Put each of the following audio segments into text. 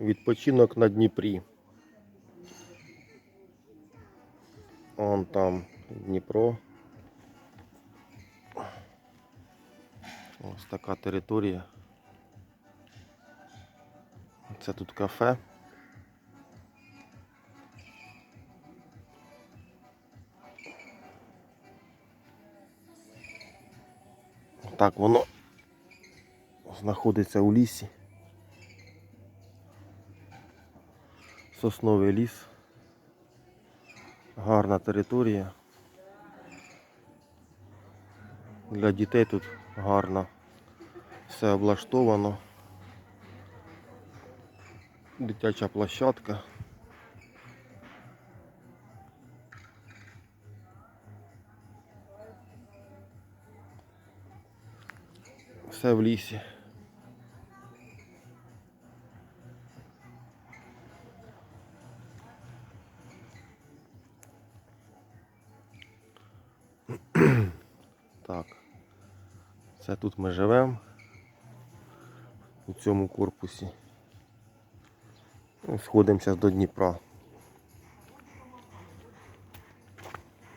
Відпочинок на Дніпрі. Вон там Дніпро. Ось така територія. Це тут кафе. Так воно знаходиться у лісі. Сосновий ліс. Гарна територія. Для дітей тут гарно все облаштовано. Дитяча площадка. Все в лісі. Так. Це тут ми живемо. У цьому корпусі. Ну, Сходимося до Дніпра.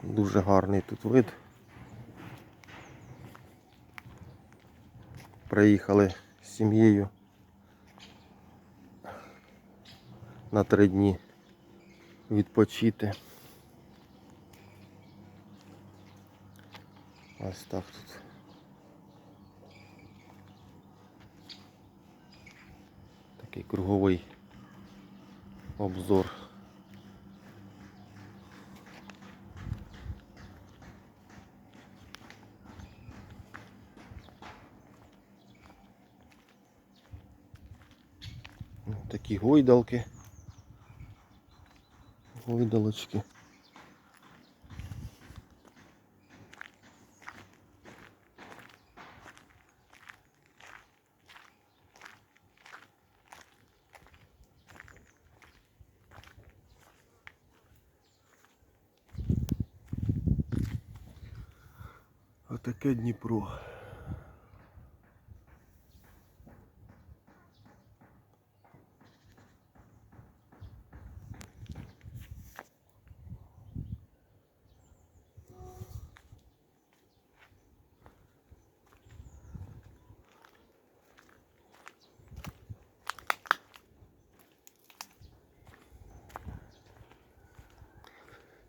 Дуже гарний тут вид. Приїхали з сім'єю на три дні відпочити. Ось так тут. Такий круговий обзор. Такі гойдалки. Гойдалочки. Отаке Дніпро.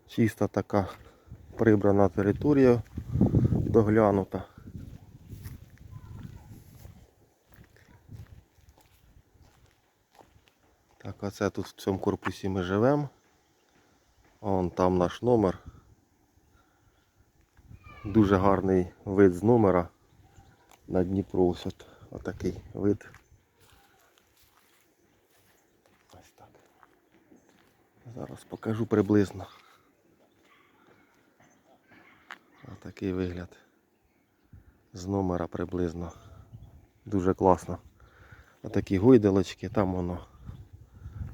Чиста така прибрана територія, доглянута. Так, оце тут в цьому корпусі ми живемо. Вон там наш номер. Дуже гарний вид з номера на Дніпро. Ось от, отакий вид. Ось так. Зараз покажу приблизно. Отакий вигляд з номера приблизно. Дуже класно. Отакі гойдалочки, там воно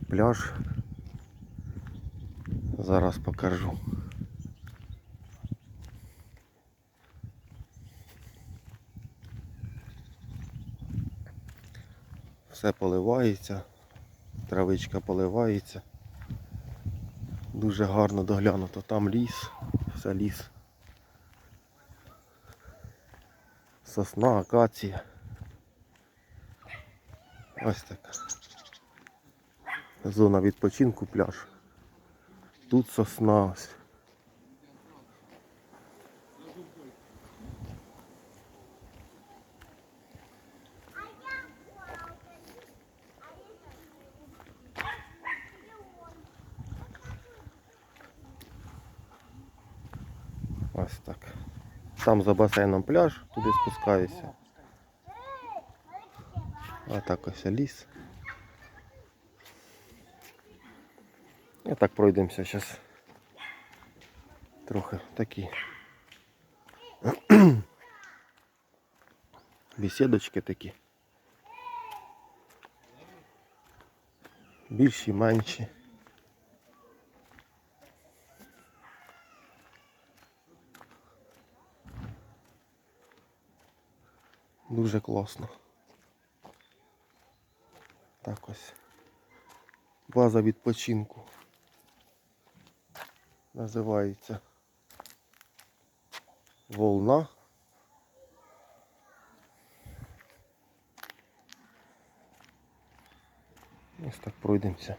пляж. Зараз покажу. Все поливається, травичка поливається. Дуже гарно доглянуто. Там ліс, все ліс. Сосна, акація. Ось така. Зона відпочинку пляж. Тут сосна ось. Ось так. Там за басейном пляж, туди спускаюся. А так ось ліс. І так пройдемося зараз. Трохи такі. Бесідочки такі. Більші, менші. Дуже класно. Так ось. База відпочинку. Називається Волна. Ось так пройдемося.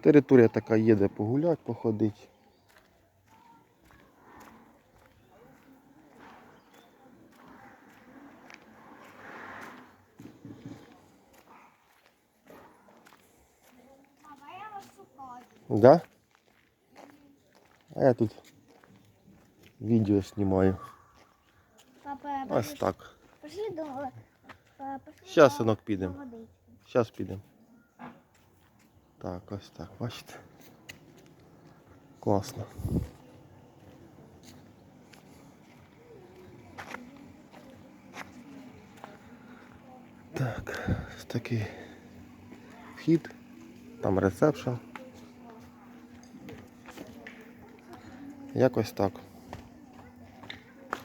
Територія така є, де погуляти, походити. Да? А я тут відео знімаю. Папа, Ось пошли- так. Пошли до... па- Пошли Щас, до- синок, підемо. до водички. Зараз підемо. Так, ось так, бачите. Класно. Так, ось такий вхід. Там ресепшн. Якось так.